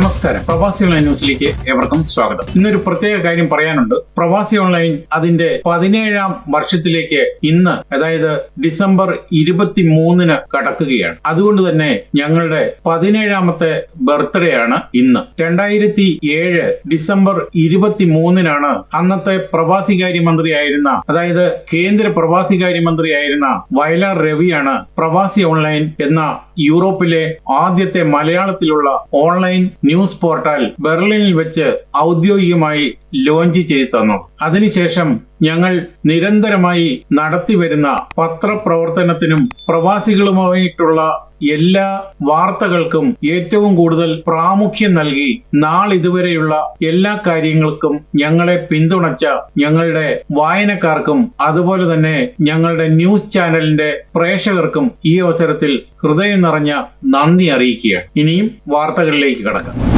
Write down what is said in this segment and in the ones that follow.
നമസ്കാരം. പ്രവാസി ഓൺലൈൻ ന്യൂസിലേക്ക് ഏവർക്കും സ്വാഗതം. ഇന്നൊരു പ്രത്യേക കാര്യം പറയാനുണ്ട്. പ്രവാസി ഓൺലൈൻ അതിന്റെ പതിനേഴാം വർഷത്തിലേക്ക് ഇന്ന് അതായത് ഡിസംബർ ഇരുപത്തി മൂന്നിന് കടക്കുകയാണ്. അതുകൊണ്ട് തന്നെ ഞങ്ങളുടെ പതിനേഴാമത്തെ ബർത്ത്ഡേ ആണ് ഇന്ന്. രണ്ടായിരത്തി ഏഴ് ഡിസംബർ ഇരുപത്തി മൂന്നിനാണ് അന്നത്തെ പ്രവാസികാര്യ മന്ത്രിയായിരുന്ന അതായത് കേന്ദ്ര പ്രവാസികാര്യ മന്ത്രിയായിരുന്ന വയലാർ രവിയാണ് പ്രവാസി ഓൺലൈൻ എന്ന യൂറോപ്പിലെ ആദ്യത്തെ മലയാളത്തിലുള്ള ഓൺലൈൻ ന്യൂസ് പോർട്ടൽ ബെർലിനിൽ വെച്ച് ഔദ്യോഗികമായി ലോഞ്ച് ചെയ്തു തന്നു. അതിനുശേഷം ഞങ്ങൾ നിരന്തരമായി നടത്തിവരുന്ന പത്രപ്രവർത്തനത്തിനും പ്രവാസികളുമായിട്ടുള്ള എല്ലാ വാർത്തകൾക്കും ഏറ്റവും കൂടുതൽ പ്രാമുഖ്യം നൽകി നാളിതുവരെയുള്ള എല്ലാ കാര്യങ്ങൾക്കും ഞങ്ങളെ പിന്തുണച്ച ഞങ്ങളുടെ വായനക്കാർക്കും അതുപോലെ തന്നെ ഞങ്ങളുടെ ന്യൂസ് ചാനലിന്റെ പ്രേക്ഷകർക്കും ഈ അവസരത്തിൽ ഹൃദയം നിറഞ്ഞ നന്ദി അറിയിക്കുക ഇനിയും വാർത്തകളിലേക്ക് കടക്കാം.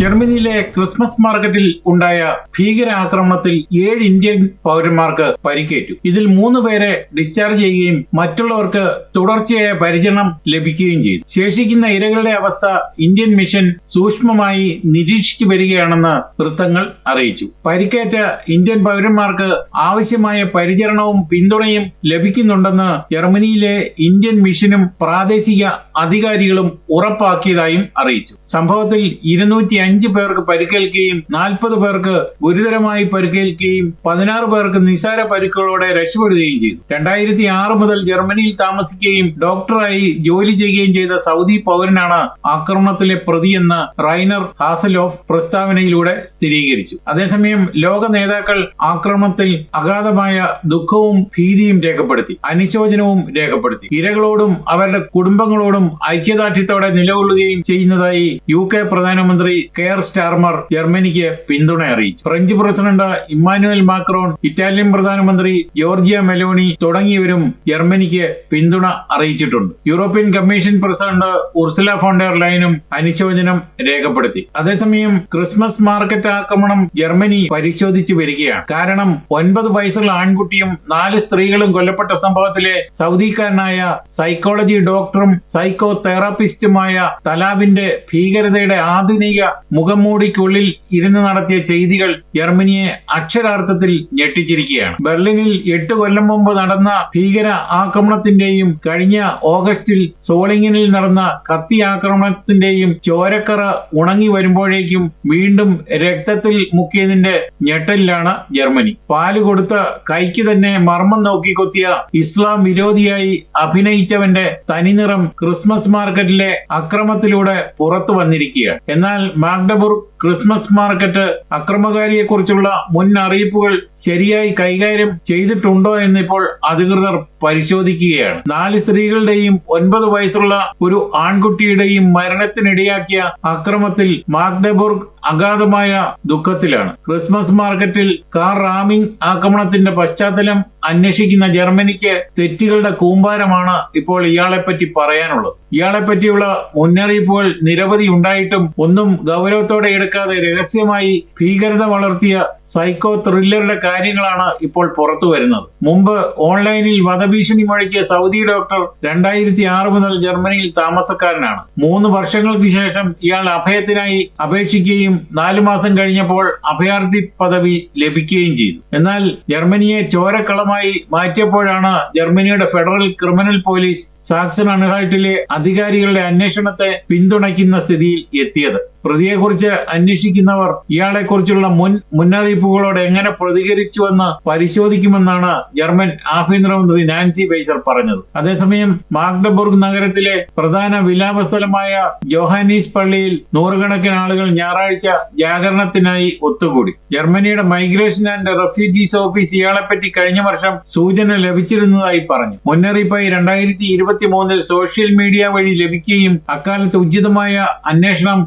ജർമ്മനിയിലെ ക്രിസ്മസ് മാർക്കറ്റിൽ ഉണ്ടായ ഭീകരാക്രമണത്തിൽ ഏഴ് ഇന്ത്യൻ പൗരന്മാർക്ക് പരിക്കേറ്റു. ഇതിൽ മൂന്ന് പേരെ ഡിസ്ചാർജ് ചെയ്യുകയും മറ്റുള്ളവർക്ക് തുടർച്ചയായ പരിചരണം ലഭിക്കുകയും ചെയ്തു. ശേഷിക്കുന്ന ഇരകളുടെ അവസ്ഥ ഇന്ത്യൻ മിഷൻ സൂക്ഷ്മമായി നിരീക്ഷിച്ചു വരികയാണെന്ന് വൃത്തങ്ങൾ അറിയിച്ചു. പരിക്കേറ്റ ഇന്ത്യൻ പൗരന്മാർക്ക് ആവശ്യമായ പരിചരണവും പിന്തുണയും ലഭിക്കുന്നുണ്ടെന്ന് ജർമ്മനിയിലെ ഇന്ത്യൻ മിഷനും പ്രാദേശിക അധികാരികളും ഉറപ്പാക്കിയതായും അറിയിച്ചു. സംഭവത്തിൽ ഇരുന്നൂറ്റി അഞ്ച് പേർക്ക് പരിക്കേൽക്കുകയും നാൽപ്പത് പേർക്ക് ഗുരുതരമായി പരിക്കേൽക്കുകയും പതിനാറ് പേർക്ക് നിസാര പരിക്കുകളോടെ രക്ഷപ്പെടുകയും ചെയ്തു. രണ്ടായിരത്തി ആറ് മുതൽ ജർമ്മനിയിൽ താമസിക്കുകയും ഡോക്ടറായി ജോലി ചെയ്യുകയും ചെയ്ത സൗദി പൗരനാണ് ആക്രമണത്തിലെ പ്രതിയെന്ന് റൈനർ ഹാസലോഫ് പ്രസ്താവനയിലൂടെ സ്ഥിരീകരിച്ചു. അതേസമയം ലോക നേതാക്കൾ ആക്രമണത്തിൽ അഗാധമായ ദുഃഖവും ഭീതിയും രേഖപ്പെടുത്തി അനുശോചനവും രേഖപ്പെടുത്തി. ഇരകളോടും അവരുടെ കുടുംബങ്ങളോടും ഐക്യദാർഢ്യത്തോടെ നിലകൊള്ളുകയും ചെയ്യുന്നതായി യു കെ പ്രധാനമന്ത്രി കെയർ സ്റ്റാർമർ ജർമ്മനിക്ക് പിന്തുണ അറിയിച്ചു. French president Emmanuel Macron Italian പ്രധാനമന്ത്രി ജോർജിയ മെലോണി തുടങ്ങിയവരും ജർമ്മനിക്ക് പിന്തുണ അറിയിച്ചിട്ടുണ്ട്. European commission president Ursula von der ലൈനും അനുശോചനം രേഖപ്പെടുത്തി. അതേസമയം ക്രിസ്മസ് മാർക്കറ്റ് ആക്രമണം ജർമ്മനി പരിശോധിച്ചു വരികയാണ്. കാരണം ഒൻപത് വയസ്സുള്ള ആൺകുട്ടിയും നാല് സ്ത്രീകളും കൊല്ലപ്പെട്ട സംഭവത്തിലെ സൗദിക്കാരനായ സൈക്കോളജി ഡോക്ടറും സൈക്കോ തെറാപ്പിസ്റ്റുമായ തലാബിന്റെ ഭീകരതയുടെ ആധുനിക മുഖംമൂടിക്കുള്ളിൽ ഇരുന്ന് നടത്തിയ ചെയ്തികൾ ജർമ്മനിയെ അക്ഷരാർത്ഥത്തിൽ ഞെട്ടിച്ചിരിക്കുകയാണ്. ബെർലിനിൽ എട്ട് കൊല്ലം മുമ്പ് നടന്ന ഭീകര ആക്രമണത്തിന്റെയും കഴിഞ്ഞ ഓഗസ്റ്റിൽ സോളിങ്ങിനിൽ നടന്ന കത്തി ആക്രമണത്തിന്റെയും ചോരക്കറ ഉണങ്ങി വരുമ്പോഴേക്കും വീണ്ടും രക്തത്തിൽ മുക്കിയതിന്റെ ഞെട്ടലിലാണ് ജർമ്മനി. പാൽ കൊടുത്ത കൈക്ക് തന്നെ മർമ്മം നോക്കി കൊത്തിയ ഇസ്ലാം വിരോധിയായി അഭിനയിച്ചവന്റെ തനിനിറം ക്രിസ്മസ് മാർക്കറ്റിലെ അക്രമത്തിലൂടെ പുറത്തു വന്നിരിക്കുകയാണ്. എന്നാൽ മാഗ്ഡബുർഗ് ക്രിസ്മസ് മാർക്കറ്റ് അക്രമകാരിയെ കുറിച്ചുള്ള മുൻ അറിയിപ്പുകൾ ശരിയായി കൈകാര്യം ചെയ്തിട്ടുണ്ടോ എന്നിപ്പോൾ അധികൃതർ പരിശോധിക്കുകയാണ്. നാല് സ്ത്രീകളുടെയും ഒൻപത് വയസ്സുള്ള ഒരു ആൺകുട്ടിയുടെയും മരണത്തിനിടയാക്കിയ അക്രമത്തിൽ മാഗ്ഡബുർഗ് അഗാധമായ ദുഃഖത്തിലാണ്. ക്രിസ്മസ് മാർക്കറ്റിൽ കാർ റാമിംഗ് ആക്രമണത്തിന്റെ പശ്ചാത്തലം അന്വേഷിക്കുന്ന ജർമ്മനിക്ക് തെറ്റുകളുടെ കൂമ്പാരമാണ് ഇപ്പോൾ ഇയാളെപ്പറ്റി പറയാനുള്ളത്. ഇയാളെ പറ്റിയുള്ള മുന്നറിയിപ്പുകൾ നിരവധി ഉണ്ടായിട്ടും ഒന്നും ഗൗരവത്തോടെ എടുക്കാതെ രഹസ്യമായി ഭീകരത വളർത്തിയ സൈക്കോ ത്രില്ലറുടെ കാര്യങ്ങളാണ് ഇപ്പോൾ പുറത്തു വരുന്നത്. മുമ്പ് ഓൺലൈനിൽ വധഭീഷണി മുഴക്കിയ സൗദി ഡോക്ടർ രണ്ടായിരത്തി ആറ് മുതൽ ജർമ്മനിയിൽ താമസക്കാരനാണ്. മൂന്ന് വർഷങ്ങൾക്ക് ശേഷം ഇയാൾ അഭയത്തിനായി അപേക്ഷിക്കുകയും നാലു മാസം കഴിഞ്ഞപ്പോൾ അഭയാർത്ഥി പദവി ലഭിക്കുകയും ചെയ്തു. എന്നാൽ ജർമ്മനിയെ ചോരക്കളമായി മാറ്റിയപ്പോഴാണ് ജർമ്മനിയുടെ ഫെഡറൽ ക്രിമിനൽ പോലീസ് സാക്സൺ അൺഹാൾട്ടിലെ അധികാരികളുടെ അന്വേഷണത്തെ പിന്തുണയ്ക്കുന്ന സ്ഥിതിയിൽ എത്തിയത്. പ്രതിയെക്കുറിച്ച് അന്വേഷിക്കുന്നവർ ഇയാളെക്കുറിച്ചുള്ള മുൻ മുന്നറിയിപ്പുകളോട് എങ്ങനെ പ്രതികരിച്ചുവെന്ന് പരിശോധിക്കുമെന്നാണ് ജർമ്മൻ ആഭ്യന്തരമന്ത്രി നാൻസി ബൈസർ പറഞ്ഞത്. അതേസമയം മാഗ്ഡബുർഗ് നഗരത്തിലെ പ്രധാന വിലാപ സ്ഥലമായ ജോഹാനീസ് പള്ളിയിൽ നൂറുകണക്കിന് ആളുകൾ ഞായറാഴ്ച ജാഗരണത്തിനായി ഒത്തുകൂടി. ജർമ്മനിയുടെ മൈഗ്രേഷൻ ആൻഡ് റെഫ്യൂജീസ് ഓഫീസ് ഇയാളെപ്പറ്റി കഴിഞ്ഞ വർഷം സൂചന ലഭിച്ചിരുന്നതായി പറഞ്ഞു. മുന്നറിയിപ്പായി രണ്ടായിരത്തി ഇരുപത്തി മൂന്നിൽ സോഷ്യൽ മീഡിയ വഴി ലഭിക്കുകയും അക്കാലത്ത് ഉചിതമായ അന്വേഷണം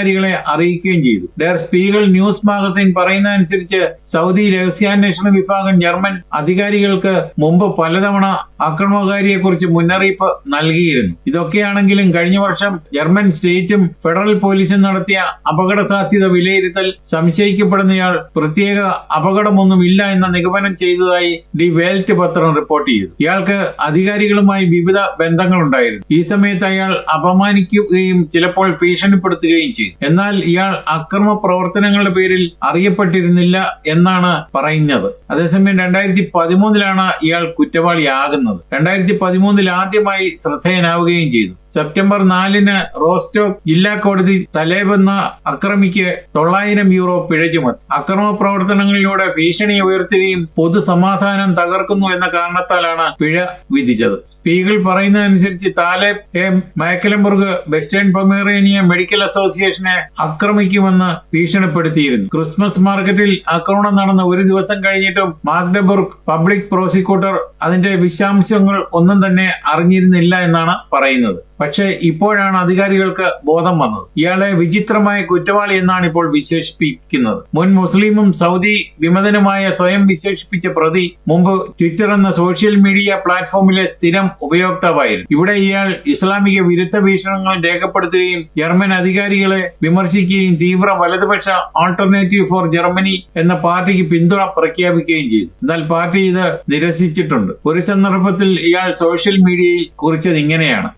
അധികാരികളെ അറിയിക്കുകയും ചെയ്തു. ഡെർ സ്പീഗൾ ന്യൂസ് മാഗസിൻ പറയുന്നതനുസരിച്ച് സൗദി രഹസ്യാന്വേഷണ വിഭാഗം ജർമ്മൻ അധികാരികൾക്ക് മുമ്പ് പലതവണ ആക്രമണകാരിയെക്കുറിച്ച് മുന്നറിയിപ്പ് നൽകിയിരുന്നു. ഇതൊക്കെയാണെങ്കിലും കഴിഞ്ഞ വർഷം ജർമ്മൻ സ്റ്റേറ്റും ഫെഡറൽ പോലീസും നടത്തിയ അപകട സാധ്യത വിലയിരുത്തൽ സംശയിക്കപ്പെടുന്നയാൾ പ്രത്യേക അപകടമൊന്നുമില്ല എന്ന നിഗമനം ചെയ്തതായി ഡി വേൽറ്റ് പത്രം റിപ്പോർട്ട് ചെയ്തു. ഇയാൾക്ക് അധികാരികളുമായി വിവിധ ബന്ധങ്ങളുണ്ടായിരുന്നു. ഈ സമയത്ത് അയാൾ അപമാനിക്കുകയും ചിലപ്പോൾ ഭീഷണിപ്പെടുത്തുകയും ചെയ്തു. എന്നാൽ ഇയാൾ അക്രമ പ്രവർത്തനങ്ങളുടെ പേരിൽ അറിയപ്പെട്ടിരുന്നില്ല എന്നാണ് പറയുന്നത്. അതേസമയം രണ്ടായിരത്തി പതിമൂന്നിലാണ് ഇയാൾ കുറ്റവാളിയാകുന്നത്. രണ്ടായിരത്തി പതിമൂന്നിൽ ആദ്യമായി ശ്രദ്ധേയനാവുകയും ചെയ്തു. സെപ്റ്റംബർ നാലിന് റോസ്റ്റോക്ക് ജില്ലാ കോടതി തലേബെന്ന അക്രമിക്ക് തൊള്ളായിരം യൂറോ പിഴ ചുമത്തി അക്രമ പ്രവർത്തനങ്ങളിലൂടെ ഭീഷണി ഉയർത്തുകയും പൊതുസമാധാനം തകർക്കുന്നു എന്ന കാരണത്താലാണ് പിഴ വിധിച്ചത്. സ്പീഗിൾ പറയുന്നതനുസരിച്ച് Taleb M Mecklenburg western Pomerania medical അസോസിയേഷനെ ആക്രമിക്കുമെന്ന് ഭീഷണിപ്പെടുത്തിയിരുന്നു. ക്രിസ്മസ് മാർക്കറ്റിൽ ആക്രമണം നടന്ന ഒരു ദിവസം കഴിഞ്ഞിട്ടും മാഗ്ഡബുർഗ് പബ്ലിക് പ്രോസിക്യൂട്ടർ അതിന്റെ വിശദാംശങ്ങൾ ഒന്നും തന്നെ അറിഞ്ഞിരുന്നില്ല എന്നാണ് പറയുന്നത്. പക്ഷേ ഇപ്പോഴാണ് അധികാരികൾക്ക് ബോധം വന്നത്. ഇയാളെ വിചിത്രമായ കുറ്റവാളി എന്നാണ് ഇപ്പോൾ വിശേഷിപ്പിക്കുന്നത്. മുൻ മുസ്ലിമും സൗദി വിമതനുമായ സ്വയം വിശേഷിപ്പിച്ച പ്രതി മുമ്പ് ട്വിറ്റർ എന്ന സോഷ്യൽ മീഡിയ പ്ലാറ്റ്ഫോമിലെ സ്ഥിരം ഉപയോക്താവായിരുന്നു. ഇവിടെ ഇയാൾ ഇസ്ലാമിക വിരുദ്ധ ഭീഷണങ്ങൾ രേഖപ്പെടുത്തുകയും ജർമ്മൻ അധികാരികളെ വിമർശിക്കുകയും തീവ്ര വലതുപക്ഷ ആൾട്ടർനേറ്റീവ് ഫോർ ജർമ്മനി എന്ന പാർട്ടിക്ക് പിന്തുണ പ്രഖ്യാപിക്കുകയും ചെയ്തു. എന്നാൽ പാർട്ടി ഇത് നിരസിച്ചിട്ടുണ്ട്. ഒരു സന്ദർഭത്തിൽ ഇയാൾ സോഷ്യൽ മീഡിയയിൽ കുറിച്ചത് ഇങ്ങനെയാണ്.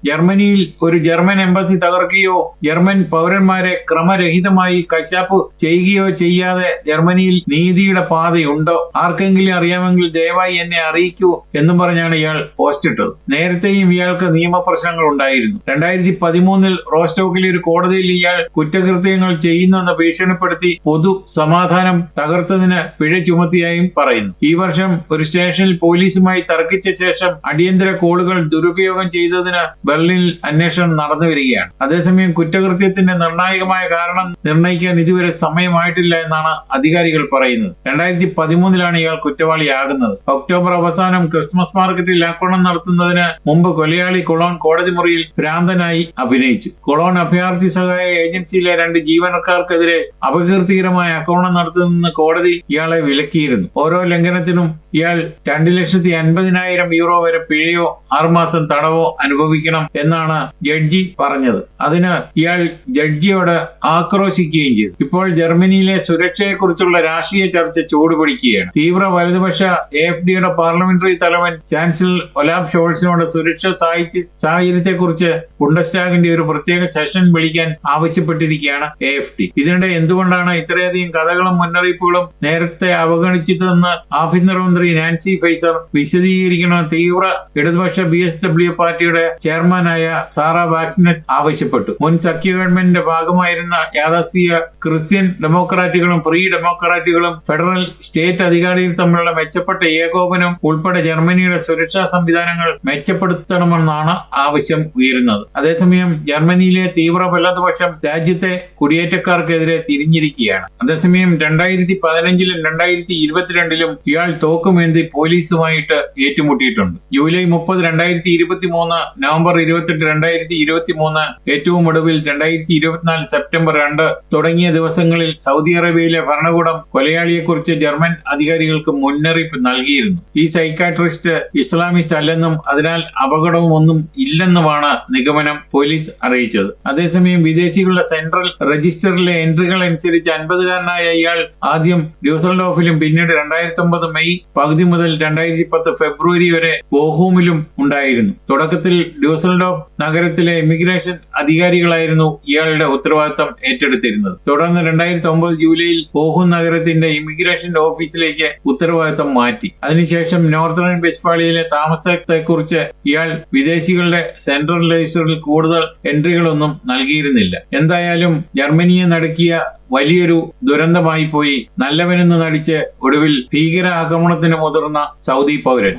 ജർമ്മനിയിൽ ഒരു ജർമ്മൻ എംബസി തകർക്കുകയോ ജർമ്മൻ പൗരന്മാരെ ക്രമരഹിതമായി കശാപ്പ് ചെയ്യുകയോ ചെയ്യാതെ ജർമ്മനിയിൽ നീതിയുടെ പാതയുണ്ടോ? ആർക്കെങ്കിലും അറിയാമെങ്കിൽ ദയവായി എന്നെ അറിയിക്കൂ എന്നും പറഞ്ഞാണ് ഇയാൾ പോസ്റ്റ് ഇട്ടത്. നേരത്തെയും ഇയാൾക്ക് നിയമപ്രശ്നങ്ങൾ ഉണ്ടായിരുന്നു. രണ്ടായിരത്തി പതിമൂന്നിൽ റോസ്റ്റോക്കിലെ ഒരു കോടതിയിൽ ഇയാൾ കുറ്റകൃത്യങ്ങൾ ചെയ്യുന്നുവെന്ന് ഭീഷണിപ്പെടുത്തി പൊതു സമാധാനം തകർത്തതിന് പിഴ ചുമത്തിയായും പറയുന്നു. ഈ വർഷം ഒരു സ്റ്റേഷനിൽ പോലീസുമായി തർക്കിച്ച ശേഷം അടിയന്തര കോളുകൾ ദുരുപയോഗം ചെയ്തതിന് ബെർലിനിൽ അന്വേഷണം നടന്നു വരികയാണ്. അതേസമയം കുറ്റകൃത്യത്തിന്റെ നിർണായകമായ കാരണം നിർണയിക്കാൻ ഇതുവരെ സമയമായിട്ടില്ല എന്നാണ് അധികാരികൾ പറയുന്നത്. രണ്ടായിരത്തി പതിമൂന്നിലാണ് ഇയാൾ കുറ്റവാളിയാകുന്നത്. ഒക്ടോബർ അവസാനം ക്രിസ്മസ് മാർക്കറ്റിൽ ആക്രമണം നടത്തുന്നതിന് മുമ്പ് കൊലയാളി കൊളോൺ കോടതി മുറിയിൽ ഭ്രാന്തനായി അഭിനയിച്ചു. കൊളോൺ അഭയാർത്ഥി സഹായ ഏജൻസിയിലെ രണ്ട് ജീവനക്കാർക്കെതിരെ അപകീർത്തികരമായ ആക്രമണം നടത്തുന്ന കോടതി ഇയാളെ വിലക്കിയിരുന്നു. ഓരോ ലംഘനത്തിനും ഇയാൾ രണ്ട് ലക്ഷത്തി അൻപതിനായിരം യൂറോ വരെ പിഴയോ ആറുമാസം തടവോ അനുഭവിക്കണം എന്നാണ് ജഡ്ജി പറഞ്ഞത്. അതിന് ഇയാൾ ജഡ്ജിയോട് ആക്രോശിക്കുകയും ചെയ്തു. ഇപ്പോൾ ജർമ്മനിയിലെ സുരക്ഷയെക്കുറിച്ചുള്ള രാഷ്ട്രീയ ചർച്ച ചൂടുപിടിക്കുകയാണ്. തീവ്ര വലതുപക്ഷ എ എഫ് ഡിയുടെ പാർലമെന്ററി തലവൻ ചാൻസലർ ഒലാബ് ഷോൾസിനോട് സുരക്ഷ സാഹചര്യത്തെക്കുറിച്ച് ബുണ്ടസ്റ്റാഗിന്റെ ഒരു പ്രത്യേക സെഷൻ വിളിക്കാൻ ആവശ്യപ്പെട്ടിരിക്കുകയാണ് എ എഫ് ഡി ഇതിനിടെ എന്തുകൊണ്ടാണ് ഇത്രയധികം കഥകളും മുന്നറിയിപ്പുകളും നേരത്തെ അവഗണിച്ചതെന്ന് ആഭ്യന്തരമന്ത്രി നാൻസി ഫൈസർ വിശദീകരിക്കണ. തീവ്ര ഇടതുപക്ഷ ബി എസ് ഡബ്ല്യു പാർട്ടിയുടെ ചെയർമാനായ സാറ വാക്സിനറ്റ് ആവശ്യപ്പെട്ടു. മുൻ സഖ്യ ഗവൺമെന്റിന്റെ ഭാഗമായിരുന്ന യാഥാസ്ഥിക ക്രിസ്ത്യൻ ഡെമോക്രാറ്റുകളും ഫ്രീ ഡെമോക്രാറ്റുകളും ഫെഡറൽ സ്റ്റേറ്റ് അധികാരികൾ തമ്മിലുള്ള മെച്ചപ്പെട്ട ഏകോപനം ഉൾപ്പെടെ ജർമ്മനിയുടെ സുരക്ഷാ സംവിധാനങ്ങൾ മെച്ചപ്പെടുത്തണമെന്നാണ് ആവശ്യം ഉയരുന്നത്. അതേസമയം ജർമ്മനിയിലെ തീവ്ര വലതുപക്ഷം രാജ്യത്തെ കുടിയേറ്റക്കാർക്കെതിരെ തിരിഞ്ഞിരിക്കുകയാണ്. അതേസമയം രണ്ടായിരത്തി പതിനഞ്ചിലും രണ്ടായിരത്തി ഇരുപത്തിരണ്ടിലും ഇയാൾ തോക്കുമേന്തി പോലീസുമായിട്ട് ഏറ്റുമുട്ടിയിട്ടുണ്ട്. ജൂലൈ മുപ്പത് രണ്ടായിരത്തി ഇരുപത്തി മൂന്ന് നവംബർ ഇരുപത്തെട്ട് രണ്ടായിരത്തി ഇരുപത്തി മൂന്ന് ഏറ്റവും ഒടുവിൽ രണ്ടായിരത്തി ഇരുപത്തിനാല് സെപ്റ്റംബർ രണ്ട് തുടങ്ങിയ ദിവസങ്ങളിൽ സൗദി അറേബ്യയിലെ ഭരണകൂടം കൊലയാളിയെക്കുറിച്ച് ജർമ്മൻ അധികാരികൾക്ക് മുന്നറിയിപ്പ് നൽകിയിരുന്നു. ഈ സൈക്കാട്രിസ്റ്റ് ഇസ്ലാമിസ്റ്റ് അല്ലെന്നും അതിനാൽ അപകടവും ഒന്നും ഇല്ലെന്നുമാണ് നിഗമനം പോലീസ് അറിയിച്ചത്. അതേസമയം വിദേശികളുടെ സെൻട്രൽ രജിസ്റ്ററിലെ എൻട്രികൾ അനുസരിച്ച് അൻപതുകാരനായ ഇയാൾ ആദ്യം ഡ്യൂസൽഡോഫിലും പിന്നീട് രണ്ടായിരത്തി ഒമ്പത് മെയ് പകുതി മുതൽ രണ്ടായിരത്തി പത്ത് ഫെബ്രുവരി വരെ ബോഹൂമിലും ഉണ്ടായിരുന്നു. തുടക്കത്തിൽ ഡ്യൂസൽഡോഫ് നഗരത്തിലെ ഇമിഗ്രേഷൻ അധികാരികളായിരുന്നു ഇയാളുടെ ഉത്തരവാദിത്തം ഏറ്റെടുത്തിരുന്നത്. തുടർന്ന് രണ്ടായിരത്തി ഒമ്പത് ജൂലൈയിൽ ഓഹു നഗരത്തിന്റെ ഇമിഗ്രേഷൻ ഓഫീസിലേക്ക് ഉത്തരവാദിത്തം മാറ്റി. അതിനുശേഷം നോർത്തേൺ വെസ്റ്റ്ഫാളിയയിലെ താമസത്തെക്കുറിച്ച് ഇയാൾ വിദേശികളുടെ സെൻട്രൽ രജിസ്റ്ററിൽ കൂടുതൽ എൻട്രികളൊന്നും നൽകിയിരുന്നില്ല. എന്തായാലും ജർമ്മനിയെ നടക്കിയ വലിയൊരു ദുരന്തമായി പോയി. നല്ലവനെന്ന് നടിച്ച് ഒടുവിൽ ഭീകര ആക്രമണത്തിന് മുതിർന്ന സൗദി പൗരൻ.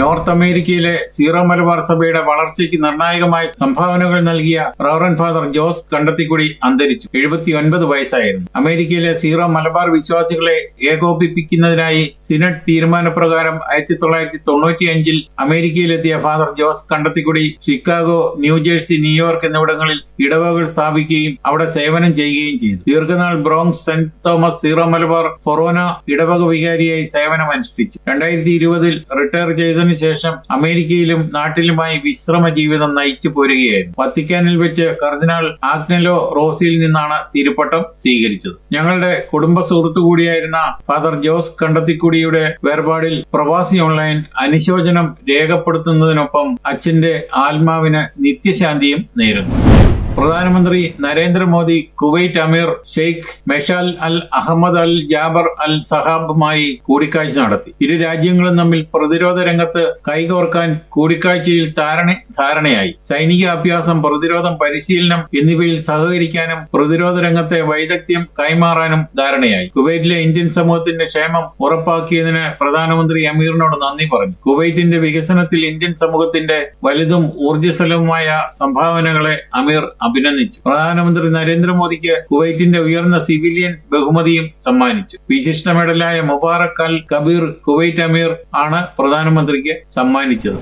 നോർത്ത് അമേരിക്കയിലെ സീറോ മലബാർ സഭയുടെ വളർച്ചയ്ക്ക് നിർണായകമായ സംഭാവനകൾ നൽകിയ റവറൻ ഫാദർ ജോസ് കണ്ടത്തിക്കുടി അന്തരിച്ചു. എഴുപത്തിയൊൻപത് വയസ്സായിരുന്നു. അമേരിക്കയിലെ സീറോ മലബാർ വിശ്വാസികളെ ഏകോപിപ്പിക്കുന്നതിനായി സിനഡ് തീരുമാനപ്രകാരം ആയിരത്തി തൊള്ളായിരത്തി തൊണ്ണൂറ്റി അഞ്ചിൽ അമേരിക്കയിലെത്തിയ father Jose Kandathikudy Chicago New Jersey New York എന്നിവിടങ്ങളിൽ ഇടവകൾ സ്ഥാപിക്കുകയും അവിടെ സേവനം ചെയ്യുകയും ചെയ്തു. ദീർഘനാൾ Bronx Saint Thomas Syro Malabar Forane ഇടവക വികാരിയായി സേവനം അനുഷ്ഠിച്ചു. രണ്ടായിരത്തി ഇരുപതിൽ റിട്ടയർ ചെയ്തതിനു ശേഷം അമേരിക്കയിലും നാട്ടിലുമായി വിശ്രമ ജീവിതം നയിച്ചു പോരുകയായിരുന്നു. വത്തിക്കാനിൽ വെച്ച് കർദിനാൾ ആഗ്നലോ റോസിയിൽ നിന്നാണ് തിരുപ്പട്ടം സ്വീകരിച്ചത്. ഞങ്ങളുടെ കുടുംബ സുഹൃത്തു കൂടിയായിരുന്ന ഫാദർ ജോസ് കണ്ടത്തിക്കുടിയുടെ വേർപാടിൽ പ്രവാസി ഓൺലൈൻ അനുശോചനം രേഖപ്പെടുത്തുന്നതിനൊപ്പം അച്ഛന്റെ ആത്മാവിന് നിത്യശാന്തിയും നേരുന്നു. പ്രധാനമന്ത്രി നരേന്ദ്രമോദി കുവൈറ്റ് അമീർ Sheikh Meshal Al Ahmad Al Jaber Al സഹാബുമായി കൂടിക്കാഴ്ച നടത്തി. ഇരു രാജ്യങ്ങളും തമ്മിൽ പ്രതിരോധ രംഗത്ത് കൈകോർക്കാൻ കൂടിക്കാഴ്ചയിൽ ധാരണ ധാരണയായി. സൈനിക അഭ്യാസം പ്രതിരോധം പരിശീലനം എന്നിവയിൽ സഹകരിക്കാനും പ്രതിരോധ രംഗത്തെ വൈദഗ്ധ്യം കൈമാറാനും ധാരണയായി. കുവൈറ്റിലെ ഇന്ത്യൻ സമൂഹത്തിന്റെ ക്ഷേമം ഉറപ്പാക്കിയതിന് പ്രധാനമന്ത്രി അമീറിനോട് നന്ദി പറഞ്ഞു. കുവൈറ്റിന്റെ വികസനത്തിൽ ഇന്ത്യൻ സമൂഹത്തിന്റെ വലുതും ഊർജസ്വലവുമായ സംഭാവനകളെ അമീർ അഭിനന്ദിച്ചു. പ്രധാനമന്ത്രി നരേന്ദ്രമോദിക്ക് കുവൈറ്റിന്റെ ഉയർന്ന സിവിലിയൻ ബഹുമതിയും സമ്മാനിച്ചു. വിശിഷ്ട മെഡലായ മുബാറക് അൽ കബീർ കുവൈറ്റ് അമീർ ആണ് പ്രധാനമന്ത്രിക്ക് സമ്മാനിച്ചത്.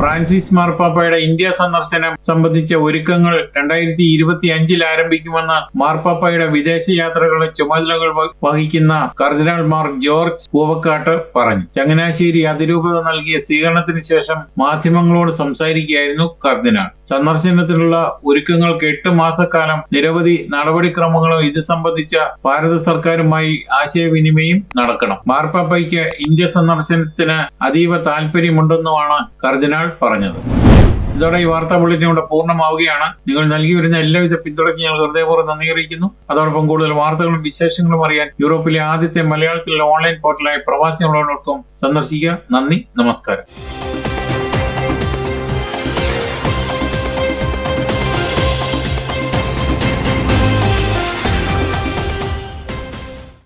ഫ്രാൻസിസ് മാർപ്പാപ്പയുടെ ഇന്ത്യ സന്ദർശനം സംബന്ധിച്ച ഒരുക്കങ്ങൾ രണ്ടായിരത്തി ഇരുപത്തി അഞ്ചിൽ ആരംഭിക്കുമെന്ന് മാർപ്പാപ്പയുടെ വിദേശ യാത്രകളുടെ ചുമതലകൾ വഹിക്കുന്ന കർദിനാൾ മാർ ജോർജ് കൂവക്കാട്ട് പറഞ്ഞു. ചങ്ങനാശ്ശേരി അതിരൂപത നൽകിയ സ്വീകരണത്തിന് ശേഷം മാധ്യമങ്ങളോട് സംസാരിക്കുകയായിരുന്നു കർദിനാൾ. സന്ദർശനത്തിനുള്ള ഒരുക്കങ്ങൾക്ക് എട്ട് മാസക്കാലം നിരവധി നടപടിക്രമങ്ങളും ഇത് സംബന്ധിച്ച ഭാരത സർക്കാരുമായി ആശയവിനിമയം നടക്കണം. മാർപ്പാപ്പയ്ക്ക് ഇന്ത്യ സന്ദർശനത്തിന് അതീവ താല്പര്യമുണ്ടെന്നുമാണ് കർദിനാൾ പറഞ്ഞത്. ഇതോടെ ഈ വാർത്താ ബുള്ളറ്റിൻ ഇവിടെ പൂർണമാവുകയാണ്. നിങ്ങൾ നൽകി വരുന്ന എല്ലാവിധ പിന്തുണയ്ക്ക് ഞങ്ങൾ ഹൃദയപൂർവം നന്ദി അറിയിക്കുന്നു. അതോടൊപ്പം കൂടുതൽ വാർത്തകളും വിശേഷങ്ങളും അറിയാൻ യൂറോപ്പിലെ ആദ്യത്തെ മലയാളത്തിലുള്ള ഓൺലൈൻ പോർട്ടലായ പ്രവാസി ഓൺലൈൻ ഡോട്ട് കോം സന്ദർശിക്കുക. നന്ദി നമസ്കാരം.